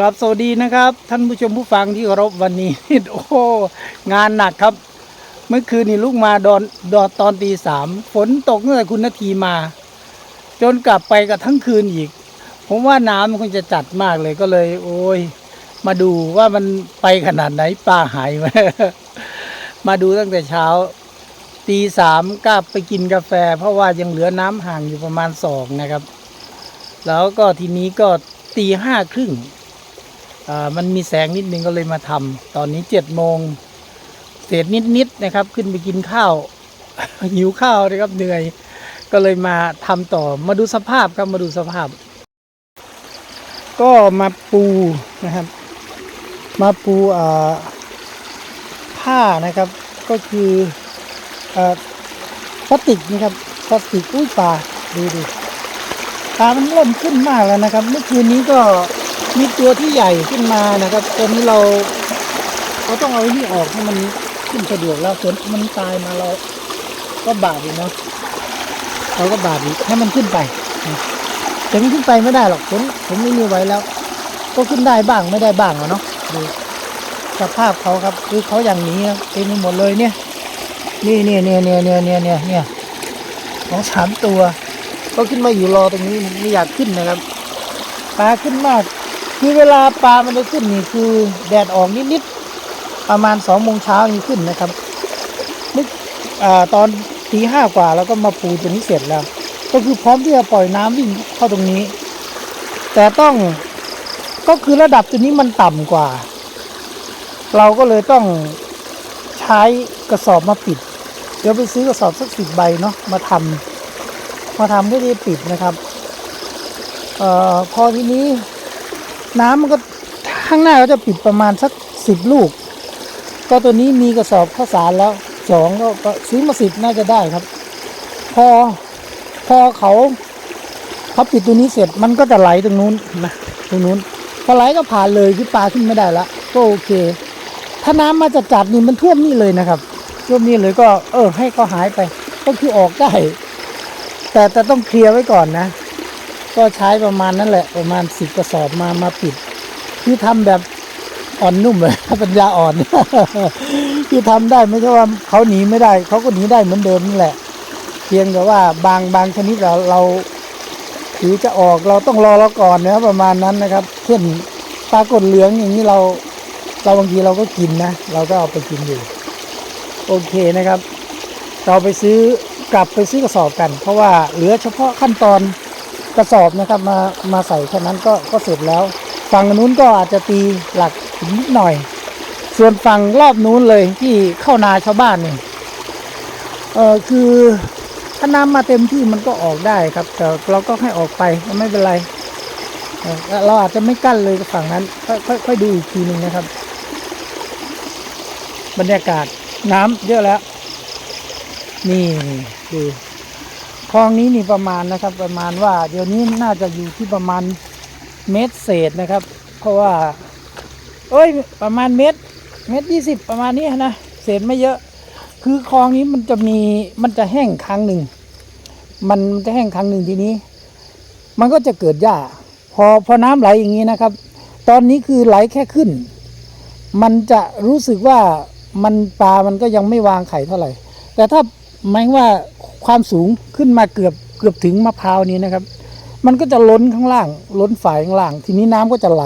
กราบสวัสดีนะครับ ท่านผู้ชมผู้ฟังที่เคารพวันนี้ โอ้หงานหนักครับ เมื่อคืนนี้ลูกมาดอนดอนตอนตีสามฝนตกตั้งแต่คุณนาทีมา จนกลับไปกับทั้งคืนอีก ผมว่าน้ำมันคงจะจัดมากเลยก็เลย โอ้ย มาดูว่ามันไปขนาดไหนปลาหายไหมมาดูตั้งแต่เช้าตีสามกลับไปกินกาแฟ เพราะว่ายังเหลือน้ำห่างอยู่ประมาณสองนะครับ แล้วก็ทีนี้ก็ตีห้าครึ่ง มันมีแสงนิดนึงก็เลยมาทำตอนนี้เจ็ดโมงเศษนิดๆนะครับ ขึ้นไปกินข้าว หิวข้าวนะครับเหนื่อย ก็เลยมาทำต่อมาดูสภาพครับมาดูสภาพ ก็มาปูนะครับ มาปูผ้านะครับ ก็คือพลาสติกนะครับพลาสติกอุ้ยปลาดูดิปลามันเริ่มขึ้นมากแล้วนะครับ เมื่อคืนนี้ก็ มีตัวที่ใหญ่ขึ้นมานะครับตอนนี้เราเราต้องเอาไอ้นี่ออกให้มันขึ้นสะดวกแล้วส่วนมันตายมาเราก็บาดอีกเนาะเราก็บาดอีกให้มันขึ้นไปนะแต่มันขึ้นไปไม่ได้หรอกผมผมไม่มีไว้แล้ว ก็ขึ้นได้บ้างไม่ได้บ้างอะเนาะดูสภาพเขาครับคือเขาอย่างนี้เต็มไปหมดเลยเนี่ย นี่เนี่ยเนี่ยเนี่ยเนี่ยเนี่ยเนี่ยเนี่ยสองสามตัว ก็ขึ้นมาอยู่รอตรงนี้ไม่อยากขึ้นนะครับปลาขึ้นมาก คือเวลาปลามันจะขึ้นนี่คือแดดออกนิดๆประมาณสองโมงเช้านี่ขึ้นนะครับนึกอ่าตอนตีห้ากว่าแล้วก็มาปูตัวนี้เสร็จแล้ว ก็คือพร้อมที่จะปล่อยน้ำวิ่งเข้าตรงนี้ แต่ต้องก็คือระดับตัวนี้มันต่ำกว่า เราก็เลยต้องใช้กระสอบมาปิด เดี๋ยวไปซื้อกระสอบสักสิบใบเนาะมาทำมาทำเพื่อที่ปิดนะครับเอ่อพอทีนี้ น้ำมันก็ข้างหน้าก็จะปิดประมาณสักสิบลูก ก็ตัวนี้มีกระสอบข้าวสารแล้วสองก็ซื้อมาสิบน่าจะได้ครับ พอพอเขาเขาปิดตัวนี้เสร็จมันก็จะไหลตรงนู้นนะตรงนู้นพอไหลก็ผ่านเลยคือปลาขึ้นไม่ได้ละก็โอเค ถ้าน้ำมาจัดจัดนี่มันท่วมนี่เลยนะครับท่วมนี่เลยก็ เออ ให้เขาหายไป ก็คือออกได้แต่แต่ต้องเคลียร์ไว้ก่อนนะ ก็ใช้ประมาณนั้นแหละ ประมาณสิบกระสอบมามาปิด คือทำแบบอ่อนนุ่มเลยปัญญาอ่อนคือทำได้ไม่ใช่ว่าเขาหนีไม่ได้ เขาก็หนีได้เหมือนเดิมนี่แหละ เพียงแต่ว่าบางบางชนิดเราเราหรือจะออกเราต้องรอเราก่อนนะประมาณนั้นนะครับเช่นปลากดเหลืองอย่างนี้เราเราบางทีเราก็กินนะ เราก็เอาไปกินอยู่ โอเคนะครับ เราไปซื้อกลับไปซื้อกระสอบกัน เพราะว่าเหลือเฉพาะขั้นตอน กระสอบนะครับมามาใส่แค่นั้นก็ก็เสร็จแล้ว ฝั่งนู้นก็อาจจะตีหลักนิดหน่อย ส่วนฝั่งรอบนู้นเลยที่เข้านาชาวบ้านเนี่ยเออคือถ้าน้ำมาเต็มที่มันก็ออกได้ครับ แต่เราก็ให้ออกไปก็ไม่เป็นไรเเราอาจจะไม่กั้นเลยฝั่งนั้นค่อยค่อยดูอีกทีหนึ่งนะครับ บรรยากาศน้ำเยอะแล้ว นี่ดู คลองนี้นี่ประมาณนะครับ ประมาณว่าเดี๋ยวนี้น่าจะอยู่ที่ประมาณเมตรเศษนะครับ เพราะว่า เอ้ยประมาณเมตรเมตรยี่สิบประมาณนี้นะเศษไม่เยอะ คือคลองนี้มันจะมีมันจะแห้งครั้งหนึ่งมันจะแห้งครั้งหนึ่งทีนี้ มันก็จะเกิดหญ้า พอพอน้ำไหลอย่างนี้นะครับ ตอนนี้คือไหลแค่ขึ้น มันจะรู้สึกว่ามันปลามันก็ยังไม่วางไข่เท่าไหร่ แต่ถ้าหมายว่า ความสูงขึ้นมาเกือบเกือบถึงมะพร้าวนี้นะครับ มันก็จะล้นข้างล่าง ล้นฝ่ายข้างล่าง ทีนี้น้ำก็จะไหล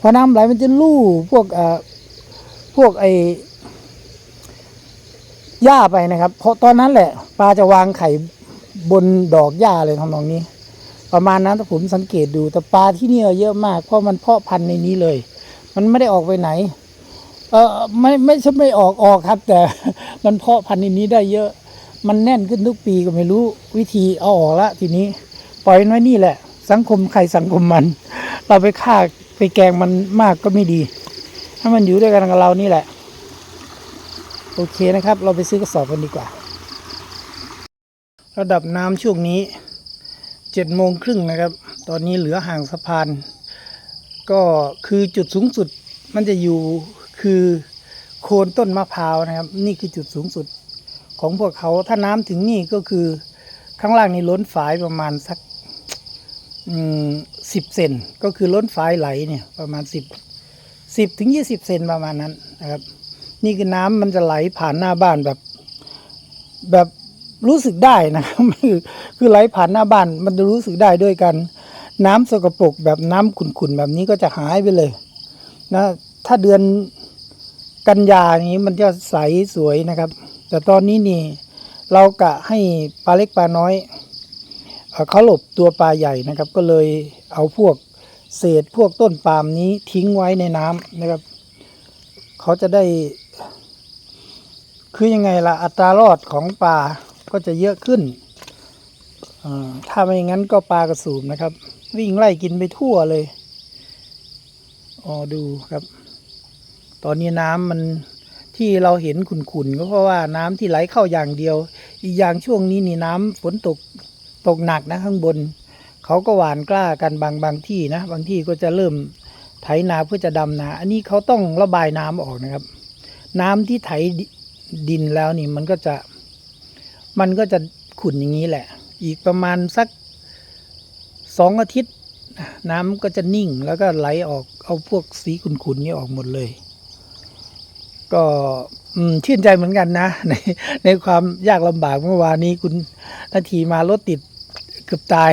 พอน้ำไหลมันจะลู่พวกเอ่อพวกไอ้หญ้าไปนะครับ เพราะตอนนั้นแหละปลาจะวางไข่บนดอกหญ้าเลยทำนองนี้ ประมาณนั้นถ้าผมสังเกตดูแต่ปลาที่นี่เยอะมากเพราะมันเพาะพันธุ์ในนี้เลย มันไม่ได้ออกไปไหน เออไม่ไม่ใช่ไม่ออกออกครับ แต่มันเพาะพันธุ์ในนี้ได้เยอะ มันแน่นขึ้นทุกปีก็ไม่รู้วิธีเอาออกละทีนี้ ปล่อยนไว้นี่แหละ สังคมใครสังคมมัน เราไปฆ่าไปแกงมันมากก็ไม่ดีให้มันอยู่ด้วยกันกับเรานี่แหละ โอเคนะครับ เราไปซื้อกระสอบกันดีกว่า ระดับน้ำช่วงนี้เจ็ดโมงครึ่งนะครับ ตอนนี้เหลือห่างสะพาน ก็คือจุดสูงสุดมันจะอยู่คือโคนต้นมะพร้าวนะครับ นี่คือจุดสูงสุด ของพวกเขาถ้าน้ำถึงนี่ก็คือข้างล่างนี่ล้นฝายประมาณสักสิบเซนก็คือล้นฝายไหลเนี่ยประมาณสิบสิบถึงยี่สิบเซนประมาณนั้นนะครับ นี่คือน้ำมันจะไหลผ่านหน้าบ้านแบบ แบบรู้สึกได้นะครับคือคือไหลผ่านหน้าบ้านมันจะรู้สึกได้ด้วยกัน น้ำสกปรกแบบน้ำขุ่นๆแบบนี้ก็จะหายไปเลยนะถ้าเดือนกันยานี้มันจะใสสวยนะครับ แต่ตอนนี้นี่เรากะให้ปลาเล็กปลาน้อยเขาหลบตัวปลาใหญ่นะครับ ก็เลยเอาพวกเศษพวกต้นปาล์มนี้ทิ้งไว้ในน้ำนะครับ เขาจะได้ คือยังไงล่ะอัตรารอดของปลาก็จะเยอะขึ้น ถ้าไม่งั้นก็ปลากระสูบนะครับ วิ่งไล่กินไปทั่วเลยอ๋อดูครับ ตอนนี้น้ำมัน ที่เราเห็นขุ่นๆก็เพราะว่าน้ำที่ไหลเข้าอย่างเดียว อีกอย่างช่วงนี้นี่น้ำฝนตกตกหนักนะข้างบน เขาก็หวานกล้ากันบางบางที่นะ บางที่ก็จะเริ่มไถนาเพื่อจะดำนา อันนี้เขาต้องระบายน้ำออกนะครับ น้ำที่ไถดินแล้วนี่มันก็จะ มันก็จะขุ่นอย่างนี้แหละ อีกประมาณสักสองอาทิตย์ น้ำก็จะนิ่งแล้วก็ไหลออกเอาพวกสีขุ่นๆนี่ออกหมดเลย ก็ชื่นใจเหมือนกันนะ ในในความยากลำบากเมื่อวานนี้คุณนาทีมารถติดเกือบตาย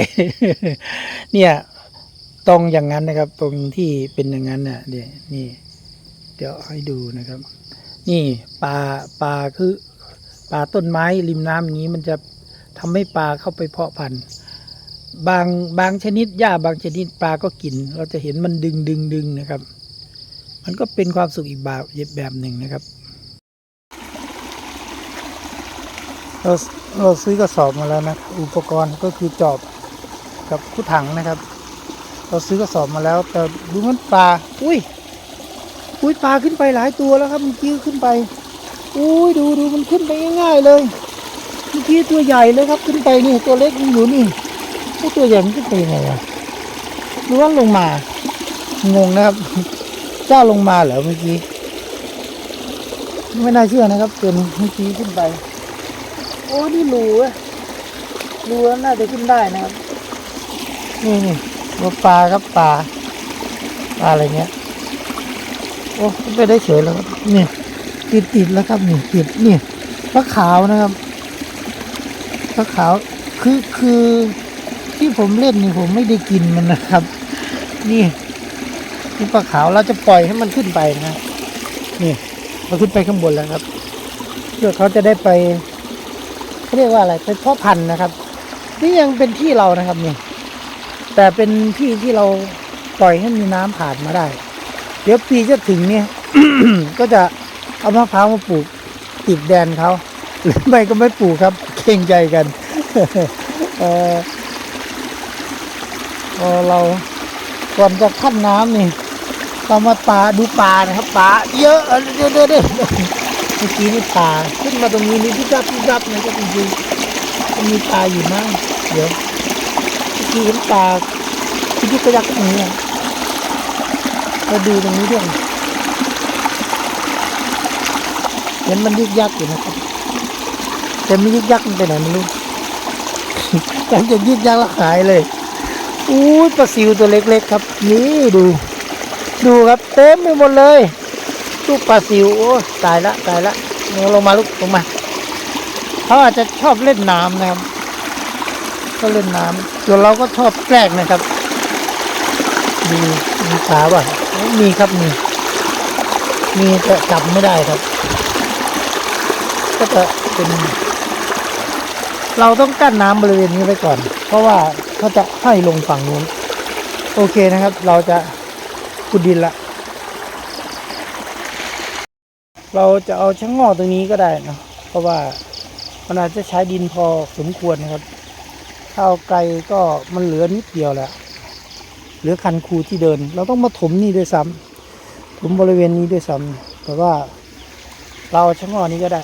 เนี่ยตรงอย่างนั้นนะครับ ตรงที่เป็นอย่างนั้นน่ะเดี๋ยนี่ เดี๋ยวให้ดูนะครับ นี่ปลาปลาคือปลาต้นไม้ริมน้ำอย่างนี้มันจะทำให้ปลาเข้าไปเพาะพันธุ์บางบางชนิดหญ้าบางชนิดปลาก็กิน เราจะเห็นมันดึงดึงดึงนะครับ มันก็เป็นความสุขอีกแบบแบบหนึ่งนะครับ เราเราซื้อกระสอบมาแล้วนะอุปกรณ์ก็คือจอบกับคู่ถังนะครับ เราซื้อกระสอบมาแล้ว แต่ดูมันปลาอุ้ยอุ้ยปลาขึ้นไปหลายตัวแล้วครับเมื่อกี้ขึ้นไปอุ้ยดูดูมันขึ้นไปง่ายๆเลยเมื่อกี้ตัวใหญ่เลยครับขึ้นไปนี่ตัวเล็กมันอยู่นี่ตัวใหญ่มันขึ้นไปยังไงวะหรือว่าลงมางงนะครับ เจ้าลงมาเหรอเมื่อกี้ ไม่น่าเชื่อนะครับจนเมื่อกี้ขึ้นไป โอ้นี่รูเว้ยรูแล้วน่าจะขึ้นได้นะครับ นี่นี่ว่าปลาครับปลาปลาอะไรเงี้ย โอ้ขึ้นไปได้เฉยแล้วครับนี่ติดติดแล้วครับนี่ติดนี่ปลาขาวนะครับปลาขาวคือคือที่ผมเล่นนี่ผมไม่ได้กินมันนะครับ นี่ นี่ปลาขาวเราจะปล่อยให้มันขึ้นไปนะนี่มันขึ้นไปข้างบนแล้วครับเพื่อเขาจะได้ไปเขาเรียกว่าอะไรไปเพาะพันธุ์นะครับ นี่ยังเป็นที่เรานะครับนี่แต่เป็นที่ที่เราปล่อยให้มีน้ำผ่านมาได้ เดี๋ยวปีจะถึงเนี่ย ก็จะเอามะพร้าวมาปลูกติดแดนเขาหรือไม่ก็ไม่ปลูกครับเข่งใจกันเออพอเราก่อนจะขั้นน้ำนี่ เรามาปลาดูปลานะครับปลาเยอะเออเดี๋ยวเดี๋ยวเดี๋ยวเมื่อกี้นี่ปลาขึ้นมาตรงนี้นี่พิจับพิจับนะครับจริงๆมันมีปลาอยู่มั้งเดี๋ยวเมื่อกี้เห็นปลาพิจิกระยักตรงนี้อะมาดูตรงนี้ด้วยเห็นมันยึกยักอยู่นะครับแต่ไม่ยึกยักมันไปไหนไม่รู้หลังจากยึกยักแล้วหายเลยอู้ปลาซิวตัวเล็ก ๆ ครับ นี่ดู ดูครับเต็มไปหมดเลย ลูกปลาซิวโอ้ตายละตายละลงลงมาลูกลงมาเขาอาจจะชอบเล่นน้ำนะครับก็เล่นน้ำส่วนเราก็ชอบแกล้งนะครับ มีมีขาป่ะมีครับมีมีแต่จับไม่ได้ครับ ก็จะเป็น เราต้องกั้นน้ำบริเวณนี้ไว้ก่อน เพราะว่าเขาจะให้ลงฝั่งนู้น โอเคนะครับ เราจะ ขุดดินละ เราจะเอาช่างงอตรงนี้ก็ได้นะเพราะว่ามันอาจจะใช้ดินพอสมควรนะครับถ้าเอาไกลก็มันเหลือนิดเดียวแหละเหลือคันคูที่เดิน เราต้องมาถมนี่ด้วยซ้ำถมบริเวณนี้ด้วยซ้ำแต่ว่าเราช่างงอนี้ก็ได้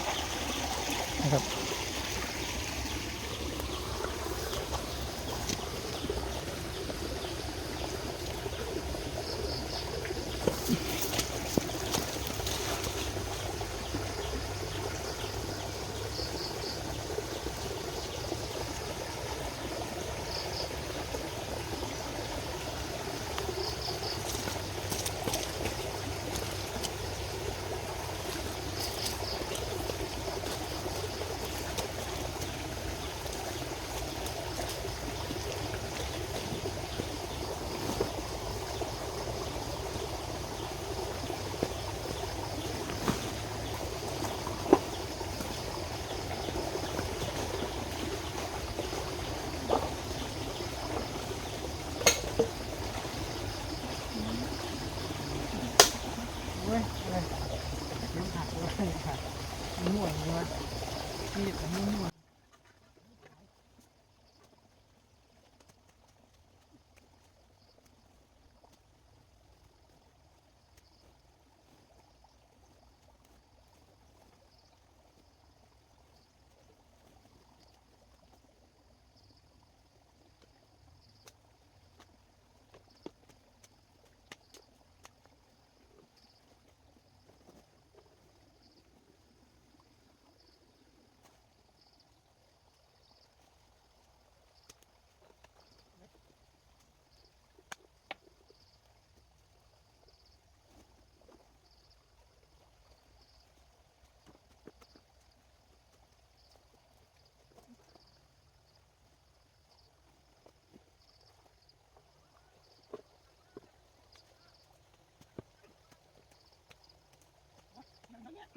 นะครับ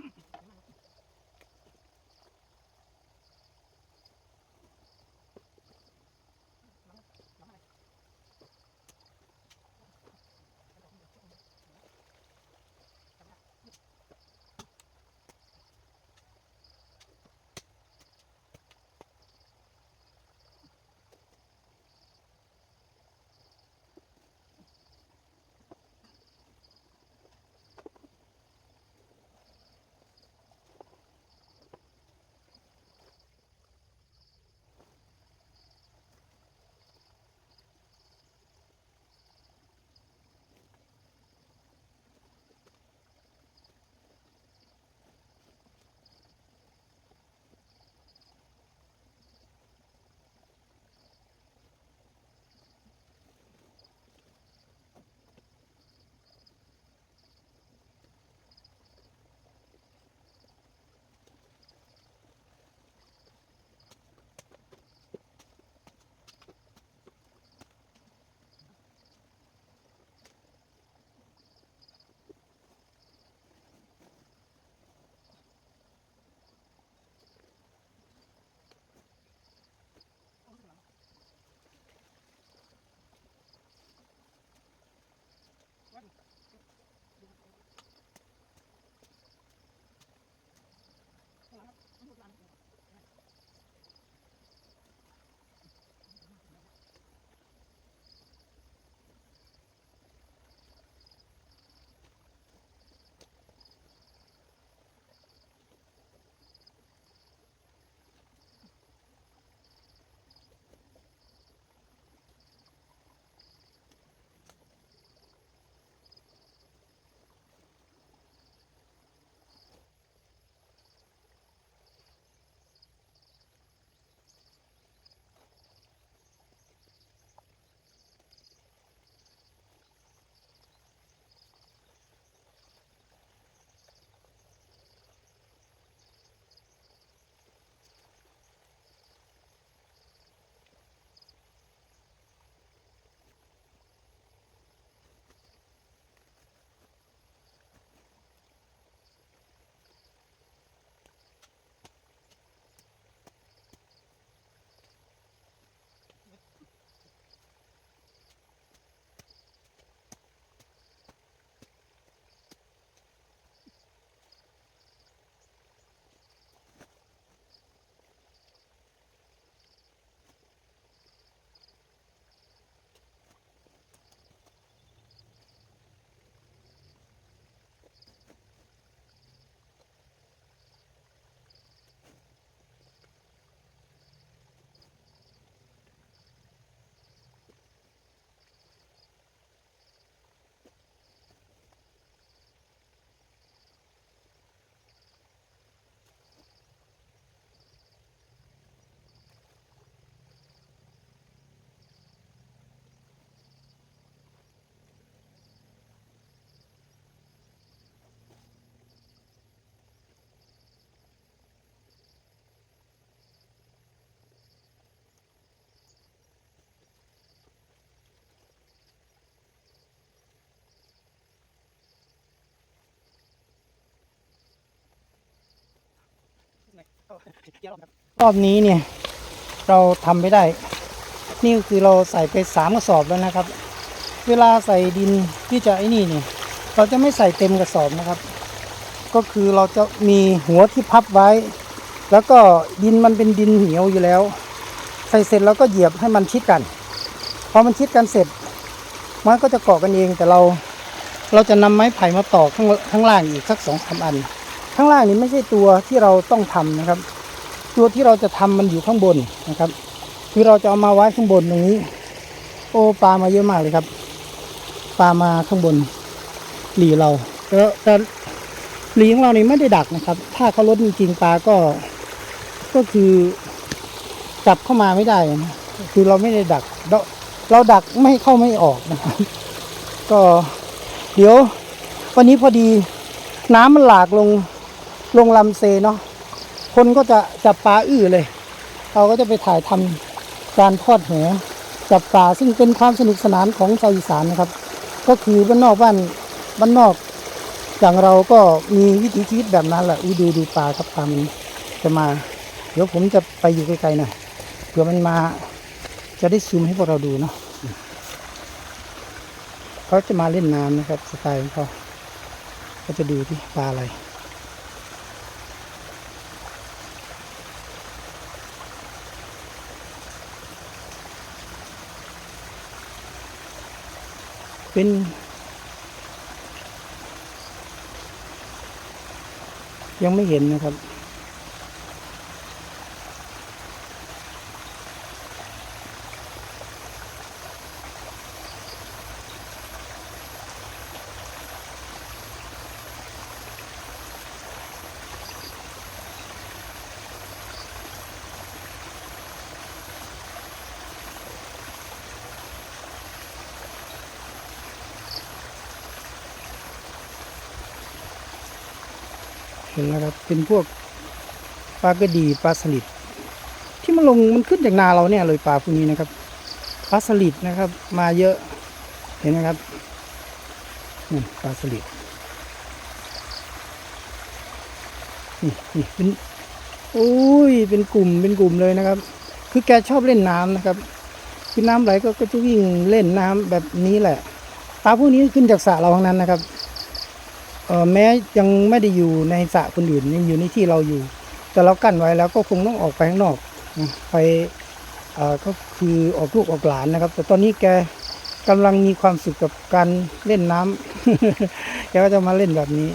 Mm-hmm. รอบนี้เนี่ย เราทำไม่ได้ นี่ก็คือเราใส่ไปสามกระสอบแล้วนะครับ เวลาใส่ดินที่จะไอ้นี่เนี่ย เราจะไม่ใส่เต็มกระสอบนะครับ ก็คือเราจะมีหัวที่พับไว้ แล้วก็ดินมันเป็นดินเหนียวอยู่แล้ว ใส่เสร็จแล้วก็เหยียบให้มันชิดกันพอมันชิดกันเสร็จมันก็จะเกาะกันเองแต่เรา เราจะนำไม้ไผ่มาต่อข้างข้างล่างอีกสักสองสาอัน ข้างล่างนี้ไม่ใช่ตัวที่เราต้องทำนะครับ ตัวที่เราจะทำมันอยู่ข้างบนนะครับ คือเราจะเอามาไว้ข้างบนตรงนี้ โอ้ปลามาเยอะมากเลยครับ ปลามาข้างบนหลีเราแต่แต่หลีของเรานี่ไม่ได้ดักนะครับ ถ้าเขาลดจริงๆปลาก็ ก็คือจับเข้ามาไม่ได้นะคือเราไม่ได้ดักเราเราดักไม่เข้าไม่ออกนะครับ ก็เดี๋ยว วันนี้พอดีน้ำมันหลากลง ลงลำเซเนาะคนก็จะจับปลาอื้อเลย เราก็จะไปถ่ายทำการทอดแหจับปลาซึ่งเป็นความสนุกสนานของชาวอีสานนะครับ ก็คือบ้านนอกบ้านบ้านนอก อย่างเราก็มีวิถีชีวิตแบบนั้นแหละอุ๊ยดูดูปลาครับปลามันจะมา เดี๋ยวผมจะไปอยู่ไกลๆหน่อยเผื่อมันมาจะได้ซูมให้พวกเราดูเนาะเขาจะมาเล่นน้ำนะครับสไตล์ของเขาเขาจะดูที่ปลาอะไร เป็นยังไม่เห็นนะครับ ห็นแล้วครับ เป็นพวกปลากระดีปลาสลิดที่มันลงมันขึ้นจากนาเราเนี่ยเลยปลาพวกนี้นะครับปลาสลิดนะครับ มาเยอะเห็นไหมครับนี่ปลาสลิดนี่นี่เป็นโอ้ยเป็นกลุ่มเป็นกลุ่มเลยนะครับ คือแกชอบเล่นน้ำนะครับคือน้ำไหลก็ก็จะวิ่งเล่นน้ำแบบนี้แหละปลาพวกนี้ขึ้นจากสระเราทั้งนั้นนะครับ แม้ยังไม่ได้อยู่ในสระคนอื่นยังอยู่ในที่เราอยู่ แต่เรากั้นไว้แล้วก็คงต้องออกไปข้างนอกไปก็คือออกลูกออกหลานนะครับ แต่ตอนนี้แกกำลังมีความสุขกับการเล่นน้ำแกก็จะมาเล่นแบบนี้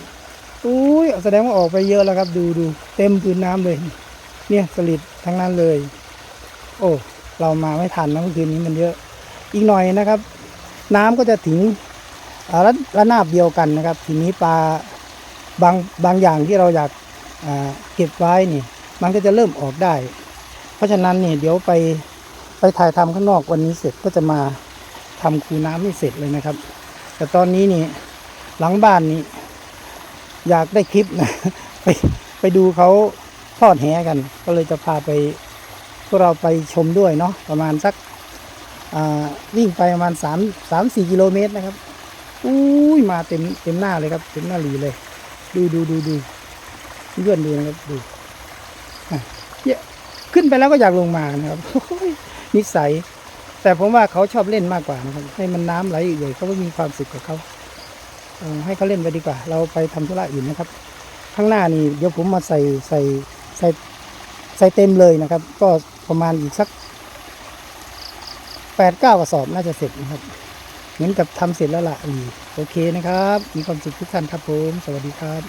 อุ้ยแสดงว่าออกไปเยอะแล้วครับ ดูดูเต็มพื้นน้ำเลย เนี่ยสลิดทั้งนั้นเลย โอ้ เรามาไม่ทันนะเมื่อคืนนี้มันเยอะ อีกหน่อยนะครับ น้ำก็จะถึง ระระนาบเดียวกันนะครับ ทีนี้ปลาบางบางอย่างที่เราอยากเก็บไว้นี่ มันก็จะเริ่มออกได้ เพราะฉะนั้นเนี่ยเดี๋ยวไปไปถ่ายทำข้างนอกวันนี้เสร็จก็จะมาทำคูน้ำให้เสร็จเลยนะครับ แต่ตอนนี้นี่หลังบ้านนี่อยากได้คลิปนะไปไปดูเขาทอดแหกัน ก็เลยจะพาไปพวกเราไปชมด้วยเนาะประมาณสักวิ่งไปประมาณสามสามสี่กิโลเมตรนะครับ อุ้ยมาเต็มเต็มหน้าเลยครับ เต็มหน้าหลีเลย ดูดูดูดูเลื่อนดูนะครับดูอะเนี่ยขึ้นไปแล้วก็อยากลงมานะครับนิสัย แต่ผมว่าเขาชอบเล่นมากกว่านะครับ ให้มันน้ำไหลเอื่อยๆเขาก็มีความสุขกับเขาเอให้เขาเล่นไปดีกว่า เราไปทำธุระอื่นนะครับ ข้างหน้านี่เดี๋ยวผมมาใส่ใส่ใส่ใส่เต็มเลยนะครับ ก็ประมาณอีกสักแปดเก้ากระสอบน่าจะเสร็จนะครับ เหมือนกับทำเสร็จแล้วล่ะโอเคนะครับ มีความสุขทุกท่านครับผม สวัสดีครับ